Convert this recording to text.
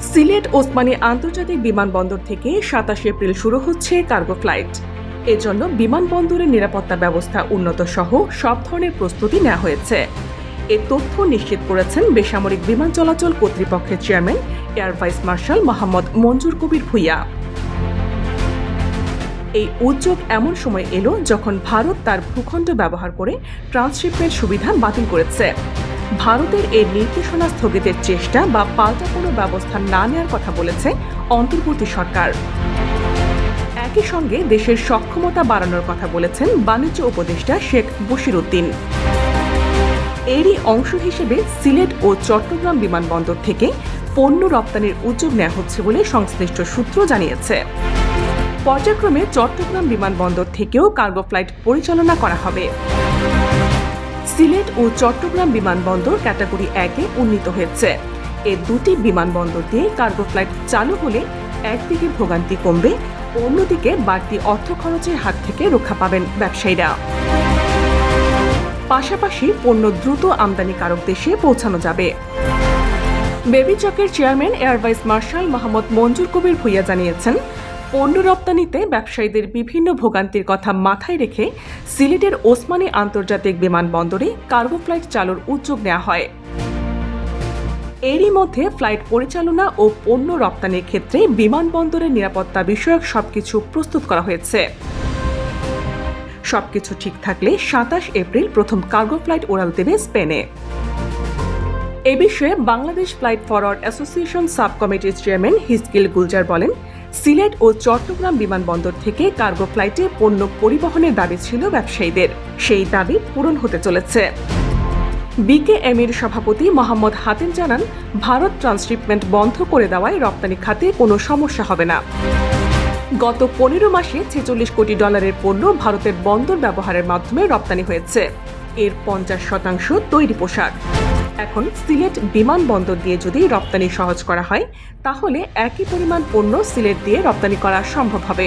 সিলেট ওসমানী আন্তর্জাতিক বিমানবন্দর থেকে সাতাশ এপ্রিল শুরু হচ্ছে কার্গো ফ্লাইট। এজন্য বিমানবন্দরের নিরাপত্তা ব্যবস্থা উন্নত সহ সব ধরনের প্রস্তুতি নেওয়া হয়েছে। এ তথ্য নিশ্চিত করেছেন বেসামরিক বিমান চলাচল কর্তৃপক্ষের chairman, air vice marshal Mohammad Manzur Kabir Bhuiyan. এই উদ্যোগ এমন সময় এলো যখন ভারত তার ভূখণ্ড ব্যবহার করে ট্রান্সশিপমেন্ট সুবিধা বাতিল করেছে। ভারতের এই নির্দেশনা স্থগিতের চেষ্টা বা পাল্টা কোনো ব্যবস্থা না নেওয়ার কথা বলেছে অন্তর্বর্তী সরকার। একই সঙ্গে দেশের সক্ষমতা বাড়ানোর কথা বলেছেন বাণিজ্য উপদেষ্টা শেখ বশির উদ্দিন এরই অংশ হিসেবে সিলেট ও চট্টগ্রাম বিমানবন্দর থেকে পণ্য রপ্তানির উদ্যোগ নেওয়া হচ্ছে বলে সংশ্লিষ্ট সূত্র জানিয়েছে। পর্যায়ক্রমে চট্টগ্রাম বিমানবন্দর থেকেও কার্গো ফ্লাইট পরিচালনা করা হবে। সিলেট ও চট্টগ্রাম বিমানবন্দর ক্যাটাগরি একে উন্নীত হয়েছে। এ দুটি বিমানবন্দর দিয়ে কার্গো ফ্লাইট চালু হলে একদিকে ভোগান্তি কমবে, অন্যদিকে বাড়তি অর্থ খরচের হাত থেকে রক্ষা পাবেন ব্যবসায়ীরা। পাশাপাশি পণ্য দ্রুত আমদানিকারক দেশে পৌঁছানো যাবে। বেবি চকের chairman air vice marshal Mohammad Manzur Kabir Bhuiyan জানিয়েছেন পণ্য রপ্তানিতে ব্যবসায়ীদের বিভিন্ন ভোগান্তির কথা মাথায় রেখে সিলেটের ওসমানী আন্তর্জাতিক বিমানবন্দরে কার্গো ফ্লাইট চালুর উদ্যোগ নেওয়া হয়। এরই মধ্যে ফ্লাইট পরিচালনা ও পণ্য রপ্তানির ক্ষেত্রে বিমানবন্দরের নিরাপত্তা বিষয়ক সবকিছু প্রস্তুত করা হয়েছে। সবকিছু ঠিক থাকলে সাতাশ এপ্রিল প্রথম কার্গো ফ্লাইট উড়াল দেবে স্পেনে। এ বিষয়ে Bangladesh freight forward association sub কমিটির চেয়ারম্যান হিসকিল গুলজার বলেন সিলেট ও চট্টগ্রাম বিমানবন্দর থেকে কার্গো ফ্লাইটে পণ্য পরিবহনের দাবি ছিল ব্যবসায়ীদের। সেই দাবি পূরণ হতে চলেছে। বিকেএমির সভাপতি মোহাম্মদ হাতেম জানান, ভারত ট্রান্সশিপমেন্ট বন্ধ করে দেওয়ায় রপ্তানি খাতে কোনো সমস্যা হবে না। গত পনেরো মাসে ছেচল্লিশ কোটি ডলারের পণ্য ভারতের বন্দর ব্যবহারের মাধ্যমে রপ্তানি হয়েছে। এর পঞ্চাশ শতাংশ তৈরি পোশাক। এখন সিলেট বিমানবন্দর দিয়ে যদি রপ্তানি সহজ করা হয়, তাহলে একই পরিমাণ পণ্য সিলেট দিয়ে রপ্তানি করা সম্ভব হবে।